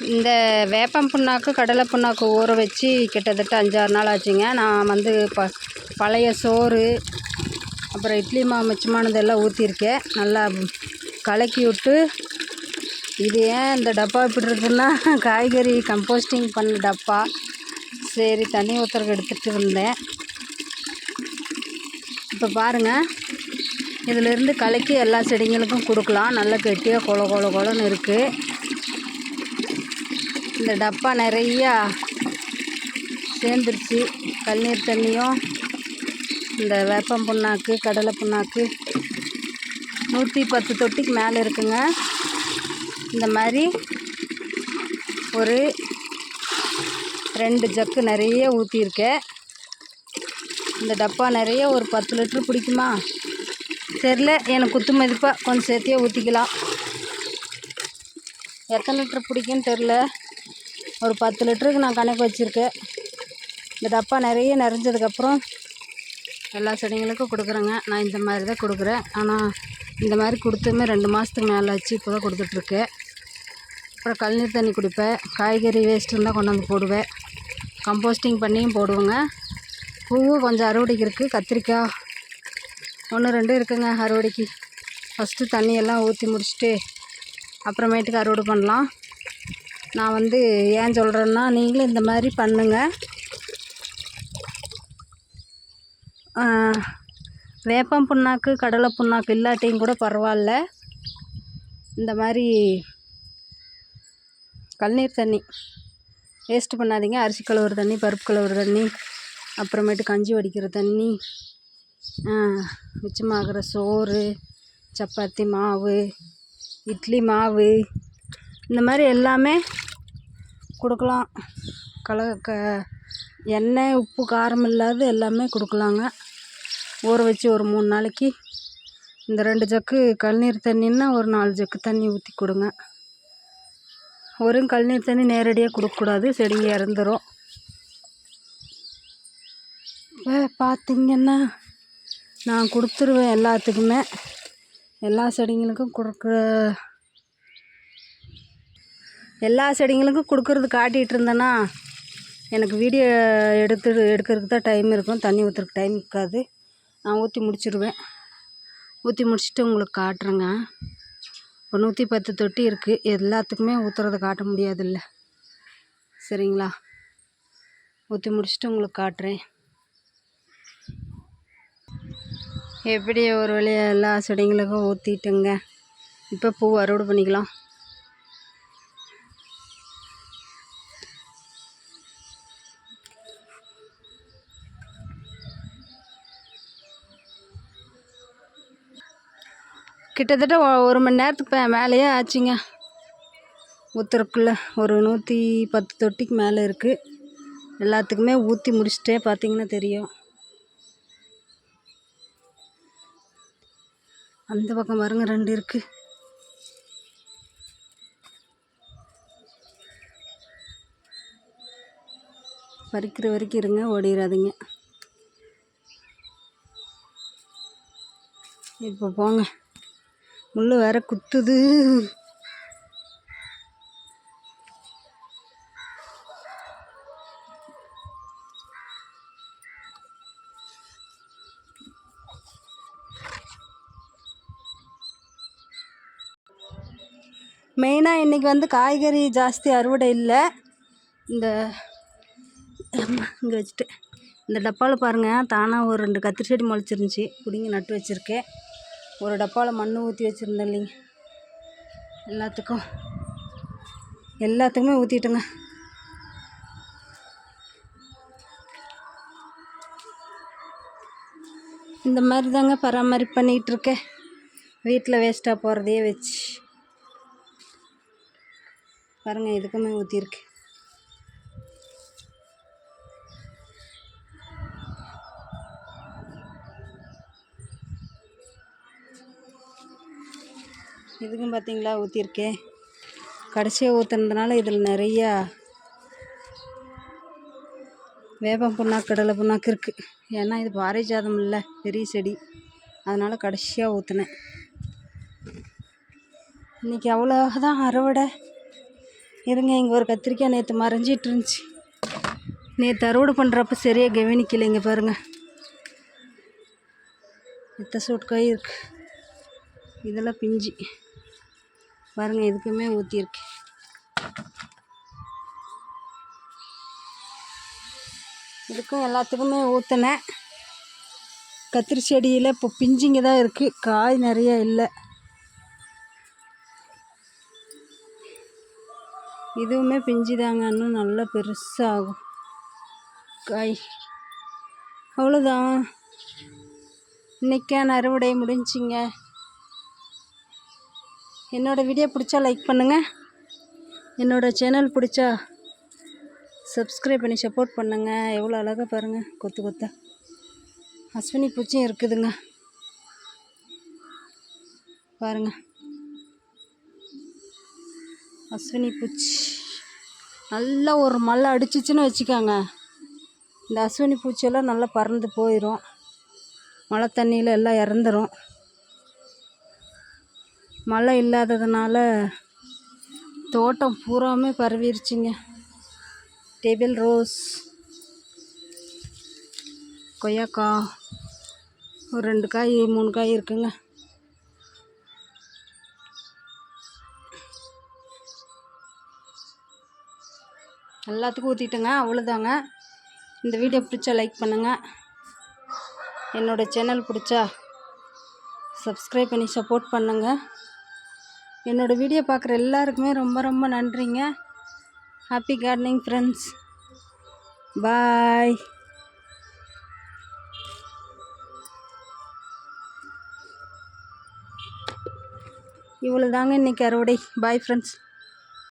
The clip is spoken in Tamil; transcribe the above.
இந்த வேப்பம் புண்ணாக்கு கடலை புண்ணாக்கு ஊற வச்சு கிட்டத்தட்ட அஞ்சாறு நாள் ஆச்சுங்க. நான் வந்து ப பழைய சோறு அப்புறம் இட்லி மாவு மிச்சமானதெல்லாம் ஊற்றிருக்கேன் நல்லா கலக்கி விட்டு இது ஏன் இந்த டப்பா இப்படி இருக்குன்னா காய்கறி கம்போஸ்டிங் பண்ண டப்பா. சரி தண்ணி ஊற்றுறக்கு எடுத்துகிட்டு இருந்தேன். இப்போ பாருங்கள் இதிலிருந்து கலக்கி எல்லா செடிங்களுக்கும் கொடுக்கலாம். நல்லா கெட்டியாக கொல கொல கொலன்னு இருக்குது இந்த டப்பா நிறையா சேர்ந்துருச்சு. கண்ணீர் தண்ணியும் இந்த வேப்பம் புண்ணாக்கு கடலை புண்ணாக்கு. நூற்றி பத்து தொட்டிக்கு மேலே இருக்குங்க. இந்த மாதிரி ஒரு ரெண்டு ஜக்கு நிறைய ஊற்றிருக்கேன் இந்த டப்பா நிறைய ஒரு பத்து லிட்ரு பிடிக்குமா? தெரில. எனக்கு குத்து மதிப்பாக கொஞ்சம் சேர்த்தியே ஊற்றிக்கலாம் எத்தனை லிட்ரு பிடிக்குன்னு தெரில. ஒரு பத்து லிட்டருக்கு நான் கணக்கு வச்சுருக்கேன். இந்த டப்பா நிறைய நிறைஞ்சதுக்கப்புறம் எல்லா செடிங்களுக்கும் கொடுக்குறேங்க. நான் இந்த மாதிரி தான் கொடுக்குறேன். ஆனால் இந்த மாதிரி கொடுத்துமே ரெண்டு மாதத்துக்கு மேலே ஆச்சு இப்போ தான் கொடுத்துட்ருக்கேன். அப்புறம் கழுநீர் தண்ணி குடிப்பேன். காய்கறி வேஸ்ட் இருந்தால் கொண்டாந்து போடுவேன். கம்போஸ்டிங் பண்ணியும் போடுவேங்க. பூவும் கொஞ்சம் அறுவடைக்கு இருக்குது கத்திரிக்காய் ஒன்று ரெண்டு இருக்குங்க அறுவடைக்கு. ஃபஸ்ட்டு தண்ணியெல்லாம் ஊற்றி முடிச்சுட்டு அப்புறமேட்டுக்கு அறுவடை பண்ணலாம். நான் வந்து ஏன் சொல்கிறேன்னா நீங்களும் இந்த மாதிரி பண்ணுங்கள் வேப்பம் புண்ணாக்கு கடலை புண்ணாக்கு இல்லாட்டியும் கூட பரவாயில்ல. இந்த மாதிரி கல்நீர் தண்ணி வேஸ்ட்டு பண்ணாதீங்க. அரிசி கழுவுற தண்ணி பருப்பு கழுவுற தண்ணி அப்புறமேட்டு கஞ்சி வடிக்கிற தண்ணி மிச்சமாகிற சோறு சப்பாத்தி மாவு இட்லி மாவு இந்த மாதிரி எல்லாமே கொடுக்கலாம். கல க எண்ணெய் உப்பு காரம் இல்லாத எல்லாமே கொடுக்கலாங்க. ஊற வச்சு ஒரு மூணு நாளைக்கு. இந்த ரெண்டு ஜக்கு கழுநீர் தண்ணின்னா ஒரு நாலு ஜக்கு தண்ணி ஊற்றி கொடுங்க. வெறும் கழுநீர் தண்ணி நேரடியாக கொடுக்கக்கூடாது செடிங்க இறந்துடும் இப்போ பார்த்திங்கன்னா நான் கொடுத்துருவேன் எல்லாத்துக்குமே. எல்லா செடிங்களுக்கும் கொடுக்குற எல்லா செடிங்களுக்கும் கொடுக்குறது காட்டிகிட்டு இருந்தேன்னா எனக்கு வீடியோ எடுத்து எடுக்கிறதுக்கு தான் டைம் இருக்கும். தண்ணி ஊற்றுறதுக்கு டைம் இருக்காது. நான் ஊற்றி முடிச்சிடுவேன் ஊற்றி முடிச்சுட்டு உங்களுக்கு காட்டுறேங்க. ஒரு நூற்றி பத்து தொட்டி இருக்குது எல்லாத்துக்குமே ஊற்றுறத காட்ட முடியாதுல்ல. சரிங்களா? ஊற்றி முடிச்சுட்டு உங்களுக்கு காட்டுறேன். எப்படி ஒரு வழியாக எல்லா செடிங்களுக்கும் ஊற்றிட்டுங்க இப்போ பூ அறுவடை பண்ணிக்கலாம். கிட்டத்தட்ட ஒரு மணி நேரத்துக்கு மேலேயே ஆச்சுங்க. ஊற்றுறக்குள்ள ஒரு நூற்றி பத்து தொட்டிக்கு மேலே இருக்குது எல்லாத்துக்குமே ஊற்றி முடிச்சிட்டே பார்த்தீங்கன்னா தெரியும். அந்த பக்கம் பாருங்க ரெண்டு இருக்குது பறிக்கிற வரைக்கும் இருங்க ஓடிடாதீங்க இப்போ போங்க. முள் வேற குத்துது. மெயினாக இன்றைக்கி வந்து காய்கறி ஜாஸ்தி அறுவடை இல்லை. இந்த இங்கே வச்சுட்டு. இந்த டப்பாவில் பாருங்கள் தானாக ஒரு ரெண்டு கத்திரி செடி முளைச்சிருந்துச்சி. பிடுங்கி நட்டு வச்சுருக்கேன். ஒரு டப்பாவில் மண் ஊற்றி வச்சுருந்தேன் இல்லைங்க எல்லாத்துக்கும். எல்லாத்துக்குமே ஊற்றிட்டுங்க இந்த மாதிரி தாங்க பராமரிப்பு பண்ணிகிட்ருக்கேன் வீட்டில் வேஸ்ட்டாக போகிறதையே வச்சு. பாருங்கள் இதுக்குமே ஊற்றிருக்கேன் இதுக்கும் பார்த்தீங்களா ஊற்றிருக்கேன் கடைசியாக ஊற்றுனதுனால இதில் நிறையா வேப்பம் புண்ணாக்கு கடலை புண்ணாக்கு இருக்குது ஏன்னா இது பாரிஜாதம் இல்லை பெரிய செடி. அதனால் கடைசியாக ஊற்றினேன் இன்றைக்கி அவ்வளோதான் அறுவடை. இருங்க இங்கே ஒரு கத்திரிக்காய் நேற்று மறைஞ்சிட்டு இருந்துச்சு. நேற்று அறுவடை பண்ணுறப்ப சரியாக கவனிக்கலைங்க பாருங்கள் எத்த சூட் காய் இருக்கு. இதெல்லாம் பிஞ்சு. பாருங்கள் இதுக்குமே ஊற்றியிருக்கேன் இதுக்கும் எல்லாத்துக்குமே ஊற்றினேன் கத்திரி செடியில் இப்போ பிஞ்சிங்க தான் இருக்குது காய் நிறைய இல்லை. இதுவுமே பிஞ்சு தாங்க இன்னும் நல்லா பெருசாகும். காய். அவ்வளோதான் இன்றைக்கே அறுவடை முடிஞ்சிங்க. என்னோடய வீடியோ பிடிச்சா லைக் பண்ணுங்கள் என்னோடய சேனல் பிடிச்சா சப்ஸ்கிரைப் பண்ணி சப்போர்ட் பண்ணுங்கள் எவ்வளோ அழகாக பாருங்கள் கொத்து கொத்தா. அஸ்வினி பூச்சியும் இருக்குதுங்க. பாருங்க. அஸ்வினி பூச்சி. நல்லா ஒரு மழை அடிச்சிச்சுன்னு வச்சுக்கோங்க. இந்த அஸ்வினி பூச்சியெல்லாம் நல்லா பறந்து போயிடும் மழை தண்ணியில் எல்லாம் இறந்துரும். மழை இல்லாததுனால தோட்டம் பூராமே பரவிருச்சுங்க. டேபிள் ரோஸ் கொய்யாக்காய் ஒரு ரெண்டு காய் மூணு காய் இருக்குங்க. எல்லாத்துக்கும் ஊற்றிட்டேங்க அவ்வளோதாங்க இந்த வீடியோ பிடிச்சா லைக் பண்ணுங்கள் என்னோடய சேனல் பிடிச்சா சப்ஸ்கிரைப் பண்ணி சப்போர்ட் பண்ணுங்கள் என்னோடய வீடியோ பார்க்குற எல்லாருக்குமே ரொம்ப ரொம்ப நன்றிங்க. ஹாப்பி கார்டனிங் ஃப்ரெண்ட்ஸ் பாய் இவ்வளோ தாங்க இன்றைக்கி அறுவடை. Bye friends